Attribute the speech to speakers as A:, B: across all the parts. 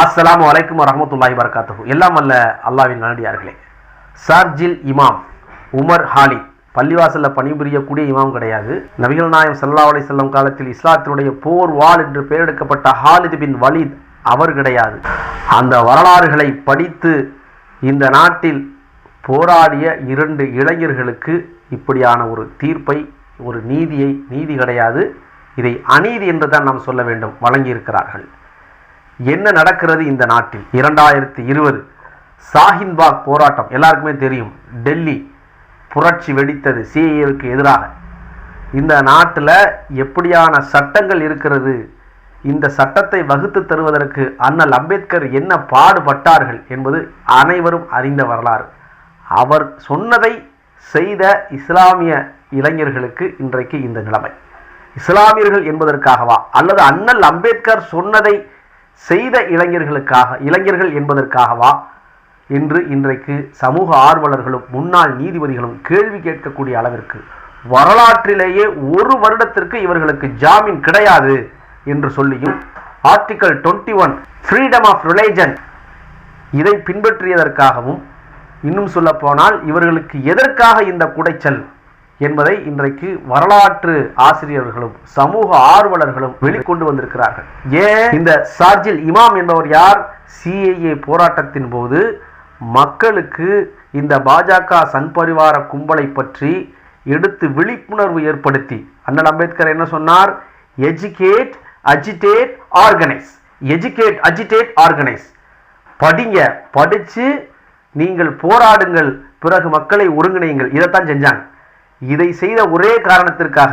A: அஸ்லாம் அலைக்கும் வரஹ்மத்துல்லாஹி வரகாத்துஹு எல்லாம் அல்ல அல்லாவின் நல்லடியார்களே. சார்ஜில் இமாம் உமர் ஹாலி பள்ளிவாசல்ல பணிபுரியக்கூடிய இமாம் கிடையாது. நபிகள் நாயம் சல்லா அலி செல்லம் காலத்தில் இஸ்லாத்தினுடைய போர் வால் என்று பெயரெடுக்கப்பட்ட ஹாலித் பின் வலித் அவர் கிடையாது. அந்த வரலாறுகளை படித்து இந்த நாட்டில் போராடிய இரண்டு இளைஞர்களுக்கு இப்படியான ஒரு தீர்ப்பை ஒரு நீதியை நீதி கிடையாது. இதை அநீதி என்று தான் நாம் சொல்ல வேண்டும். வழங்கியிருக்கிறார்கள். என்ன நடக்கிறது இந்த நாட்டில்? இரண்டாயிரத்தி இருபது சாஹின்பாக் போராட்டம் எல்லாருக்குமே தெரியும். டெல்லி புரட்சி வெடித்தது சிஏவுக்கு எதிராக. இந்த நாட்டில் எப்படியான சட்டங்கள் இருக்கிறது? இந்த சட்டத்தை வகுத்து தருவதற்கு அண்ணல் அம்பேத்கர் என்ன பாடுபட்டார்கள் என்பது அனைவரும் அறிந்த வரலாறு. அவர் சொன்னதை செய்த இஸ்லாமிய இளைஞர்களுக்கு இன்றைக்கு இந்த நிலைமை. இஸ்லாமியர்கள் என்பதற்காகவா? அல்லது அண்ணல் அம்பேத்கர் சொன்னதை செய்த இளைஞர்களுக்காக இளைஞர்கள் என்பதற்காகவா? என்று இன்றைக்கு சமூக ஆர்வலர்களும் முன்னாள் நீதிபதிகளும் கேள்வி கேட்கக்கூடிய அளவிற்கு வரலாற்றிலேயே ஒரு வருடத்திற்கு இவர்களுக்கு ஜாமீன் கிடையாது என்று சொல்லியும் article twenty one freedom of religion இதை பின்பற்றியதற்காகவும் இன்னும் சொல்ல போனால் இவர்களுக்கு எதற்காக இந்த குடைச்சல்? என்பதை இன்றைக்கு வரலாற்று ஆசிரியர்களும் சமூக ஆர்வலர்களும் வெளிக்கொண்டு வந்திருக்கிறார்கள். ஏன்? இந்த சார்ஜில் இமாம் என்பவர் யார்? சிஏஏ போராட்டத்தின் போது மக்களுக்கு இந்த பாஜக சன்பரிவார கும்பலை பற்றி எடுத்து விழிப்புணர்வு ஏற்படுத்தி அண்ணல் அம்பேத்கர் என்ன சொன்னார்? Educate agitate organise educate agitate organise படிங்க படித்து நீங்கள் போராடுங்கள் பிறகு மக்களை ஒருங்கிணையுங்கள். இதைத்தான் செஞ்சாங்க. இதை செய்த ஒரே காரணத்திற்காக.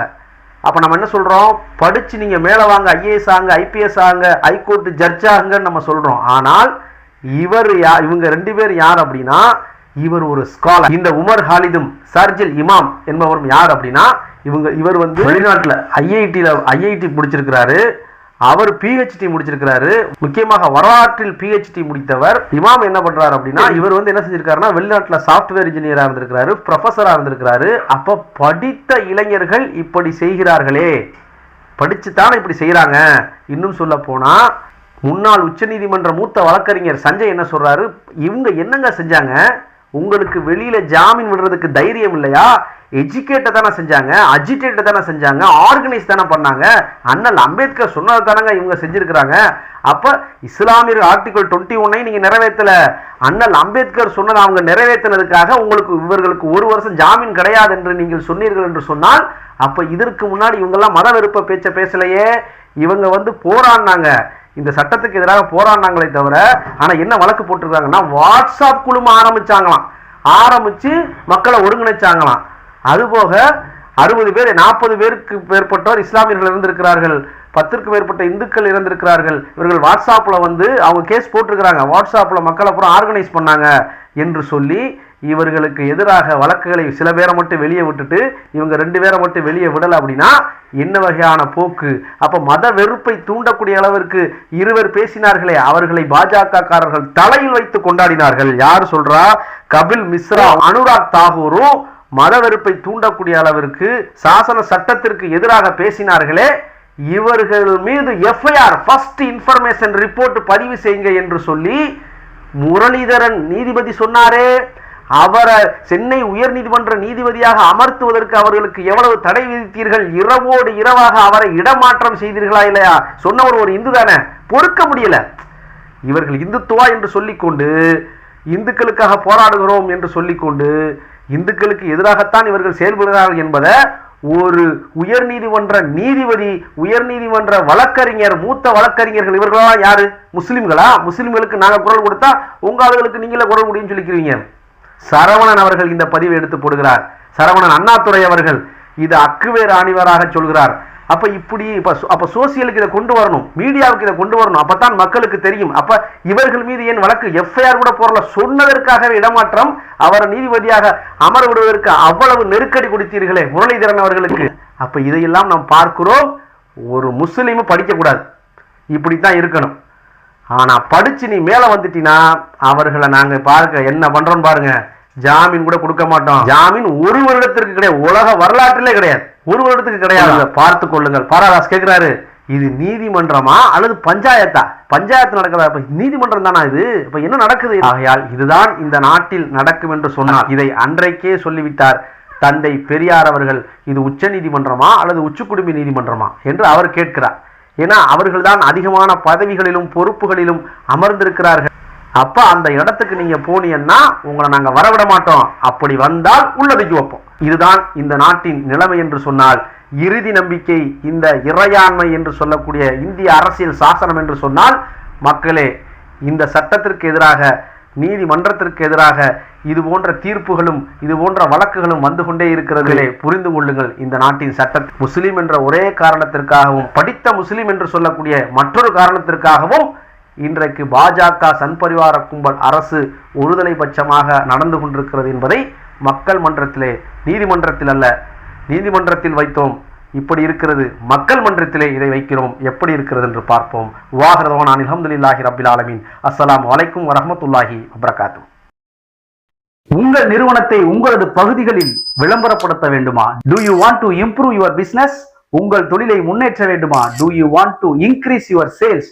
A: அப்போ நம்ம என்ன சொல்கிறோம் படித்து நீங்கள் மேலே வாங்க ஐஏஎஸ் ஆங்க ஐபிஎஸ் ஆங்க ஹைகோர்ட் ஜட்ஜ் ஆகுங்கன்னு நம்ம சொல்கிறோம் ஆனால் இவர் யா இவங்க ரெண்டு பேர் யார் அப்படின்னா இவர் ஒரு ஸ்காலர் இந்த உமர் ஹாலிதும் சர்ஜில் இமாம் என்பவரும் யார் அப்படின்னா இவங்க இவர் வந்து வெளிநாட்டில். ஐஐடியில் ஐஐடி முடிச்சிருக்கிறாரு அவர் பிஹெச்டி முடிச்சிருக்கிறாரு. முக்கியமாக வரலாற்றில் பிஹெச்டி முடித்தவர். இமாம் என்ன பண்றாரு அப்படின்னா இவர் வந்து என்ன செஞ்சிருக்காருன்னா வெளிநாட்டுல சாஃப்ட்வேர் இன்ஜினியரா இருந்திருக்கிறாரு ப்ரொஃபஸரா இருந்திருக்கிறாரு. அப்ப படித்த இளைஞர்கள் இப்படி செய்கிறார்களே. படிச்சுதானே இப்படி செய்கிறாங்க இன்னும் சொல்ல போனா முன்னாள் உச்சநீதிமன்ற மூத்த வழக்கறிஞர் சஞ்சய் என்ன சொல்றாரு? இவங்க என்னங்க செஞ்சாங்க? உங்களுக்கு வெளியில ஜாமீன் விடுறதுக்கு தைரியம் இல்லையா? எஜுகேட்டை தானே செஞ்சாங்க அஜிடேட்டை தானே செஞ்சாங்க ஆர்கனைஸ் தானே பண்ணாங்க. அண்ணல் அம்பேத்கர் சொன்னது தானங்க இவங்க செஞ்சுருக்கிறாங்க. அப்போ இஸ்லாமியர் ஆர்டிகல் டுவெண்ட்டி ஒன்னை நீங்கள் நிறைவேற்றலை. அண்ணல் அம்பேத்கர் சொன்னதை அவங்க நிறைவேற்றினதுக்காக உங்களுக்கு இவர்களுக்கு ஒரு வருஷம் ஜாமீன் கிடையாது என்று நீங்கள் சொன்னீர்கள் என்று சொன்னால் அப்போ இதற்கு முன்னாடி இவங்கெல்லாம் மத வெறுப்ப பேச்ச பேசலையே. இவங்க வந்து போராடினாங்க. இந்த சட்டத்துக்கு எதிராக போராடினாங்களே தவிர ஆனால் என்ன வழக்கு போட்டிருக்காங்கன்னா வாட்ஸ்அப் குழும ஆரம்பிச்சாங்களாம். ஆரம்பிச்சு மக்களை ஒருங்கிணைச்சாங்களாம். அதுபோக அறுபது பேர் நாற்பது பேருக்கு மேற்பட்டோர் இஸ்லாமியர்கள் இருந்திருக்கிறார்கள் பத்திற்கு மேற்பட்ட இந்துக்கள் இருந்திருக்கிறார்கள் இவர்கள் வாட்ஸ்அப்பில் வந்து அவங்க கேஸ் போட்டிருக்கிறாங்க. வாட்ஸ்அப்பில் மக்களை அப்புறம் ஆர்கனைஸ் பண்ணாங்க என்று சொல்லி இவர்களுக்கு எதிராக வழக்குகளை சில பேரை மட்டும் வெளியே விட்டுட்டு இவங்க ரெண்டு பேரை மட்டும் வெளியே விடலை அப்படின்னா என்ன வகையான போக்கு? அப்போ மத வெறுப்பை தூண்டக்கூடிய அளவிற்கு இருவர் பேசினார்களே அவர்களை பாஜக காரர்கள் தலையில் வைத்து கொண்டாடினார்கள். யார் சொல்றா? கபில் மிஸ்ரா அனுராக் தாகூரும் மத வெறுப்பை தூண்டக்கூடிய அளவிற்கு சாசன சட்டத்திற்கு எதிராக பேசினார்களே இவர்கள் மீது எஃப்ஐஆர் ஃபர்ஸ்ட் இன்ஃபர்மேஷன் ரிப்போர்ட் பதிவு செய்யுங்க என்று சொல்லி முரளிதரன் நீதிபதி சொன்னாரே. அவரை சென்னை உயர் நீதிமன்ற நீதிபதியாக அமர்த்துவதற்கு அவர்களுக்கு எவ்வளவு தடை விதித்தீர்கள்? இரவோடு இரவாக அவரை இடமாற்றம் செய்தீர்களா இல்லையா? சொன்னவர் ஒரு இந்து தானே. பொறுக்க முடியல. இவர்கள் இந்துத்துவா என்று சொல்லிக்கொண்டு இந்துக்களுக்காக போராடுகிறோம் என்று சொல்லிக்கொண்டு இந்துக்களுக்கு எதிராகத்தான் இவர்கள் செயல்படுகிறார்கள் என்பதை ஒரு உயர்நீதிமன்ற நீதிபதி உயர்நீதிமன்ற வழக்கறிஞர் மூத்த வழக்கறிஞர்கள் இவர்களெல்லாம் யாரு? முஸ்லிம்களா? முஸ்லிம்களுக்கு நாங்கள் குரல் கொடுத்தா உங்க ஆளுகளுக்கு நீங்களே குரல் முடியும்னு சொல்லிக்கிறீங்க. சரவணன் அவர்கள் இந்த பதிவை எடுத்து போடுகிறார். சரவணன் அண்ணாதுரை அவர்கள் இது அக்குவேர் ஆணிவராக சொல்கிறார். அப்போ இப்படி இப்போ அப்போ சோசியலுக்கு இதை கொண்டு வரணும் மீடியாவுக்கு இதை கொண்டு வரணும் அப்போ தான் மக்களுக்கு தெரியும். அப்போ இவர்கள் மீது ஏன் வழக்கு? எஃப்ஐஆர் கூட போடல. சொன்னதற்காகவே இடமாற்றம் அவரை நீதிபதியாக அமர விடுவதற்கு அவ்வளவு நெருக்கடி கொடுத்தீர்களே முரளிதரன் அவர்களுக்கு. அப்போ இதையெல்லாம் நாம் பார்க்கிறோம். ஒரு முஸ்லீமும் படிக்கக்கூடாது. இப்படி இப்படித்தான் இருக்கணும். ஆனால் படிச்சு நீ மேலே வந்துட்டினா அவர்களை நாங்கள் பார்க்க என்ன பண்றோம் பாருங்க. ஜாமீன் கூட கொடுக்க மாட்டோம். ஜாமீன் ஒரு வருடத்திற்கு கிடையாது. உலக வரலாற்றிலே கிடையாது. ஒரு வருடத்துக்கு கிடையாது. பார்த்து கொள்ளுங்கள். பாராதாஸ் கேட்கிறாரு இது நீதிமன்றமா அல்லது பஞ்சாயத்தா? பஞ்சாயத்து நடக்கிறதா இப்ப நீதிமன்றம் தானா இது? இப்ப என்ன நடக்குது? ஆகையால் இதுதான் இந்த நாட்டில் நடக்கும் என்று சொன்னார். இதை அன்றைக்கே சொல்லிவிட்டார் தந்தை பெரியார் அவர்கள். இது உச்ச நீதிமன்றமா அல்லது உச்சக்குடுமி நீதிமன்றமா என்று அவர் கேட்கிறார். ஏன்னா அவர்கள்தான் அதிகமான பதவிகளிலும் பொறுப்புகளிலும் அமர்ந்திருக்கிறார்கள். அப்ப அந்த இடத்துக்கு நீங்க போனீங்கன்னா உங்களை நாங்க வரவிட மாட்டோம். அப்படி வந்தால் உள்ளதுக்கு வைப்போம் இதுதான் இந்த நாட்டின் நிலைமை என்று சொன்னால் இறுதி நம்பிக்கை இந்த இறையாண்மை என்று சொல்லக்கூடிய இந்திய அரசியல் சாசனம் என்று சொன்னால் மக்களே இந்த சட்டத்திற்கு எதிராக நீதிமன்றத்திற்கு எதிராக இது போன்ற தீர்ப்புகளும் இது போன்ற வழக்குகளும் வந்து கொண்டே இருக்கிறதிலே புரிந்து கொள்ளுங்கள். இந்த நாட்டின் சட்ட முஸ்லீம் என்ற ஒரே காரணத்திற்காகவும் படித்த முஸ்லீம் என்று சொல்லக்கூடிய மற்றொரு காரணத்திற்காகவும் இன்றைக்கு பாஜக சன்பரிவார கும்பல் அரசு ஒருதலை பட்சமாக நடந்து கொண்டிருக்கிறது என்பதை மக்கள் மன்றத்திலே நீதிமன்றத்தில் அல்ல நீதிமன்றத்தில் வைத்தோம். இப்படி இருக்கிறது. மக்கள் மன்றத்திலே இதை வைக்கிறோம். எப்படி இருக்கிறது என்று பார்ப்போம். வாஹரதவான் அல்ஹம்துலில்லாஹி ரபில் ஆலமின். அஸ்லாம் வலைக்கும் வரமத்துல்லாஹி வபரகாத்து. உங்கள் நிறுவனத்தை உங்களது பகுதிகளில் விளம்பரப்படுத்த வேண்டுமா? Do you want to improve your business உங்கள் தொழிலை முன்னேற்ற வேண்டுமா? Do you want to increase your sales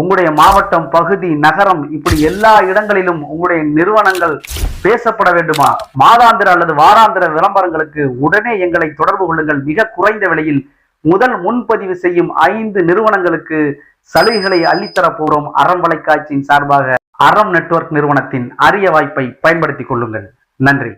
A: உங்களுடைய மாவட்டம் பகுதி நகரம் இப்படி எல்லா இடங்களிலும் உங்களுடைய நிறுவனங்கள் பேசப்பட வேண்டுமா? மாதாந்திர அல்லது வாராந்திர விளம்பரங்களுக்கு உடனே எங்களை தொடர்பு கொள்ளுங்கள். மிக குறைந்த விலையில் முதல் முன்பதிவு செய்யும் ஐந்து நிறுவனங்களுக்கு சலுகைகளை அள்ளித்தர போகிறோம் அறம் வலைக்காட்சியின் சார்பாக அறம் நெட்வொர்க் நிறுவனத்தின் அரிய வாய்ப்பை பயன்படுத்திக் கொள்ளுங்கள். நன்றி.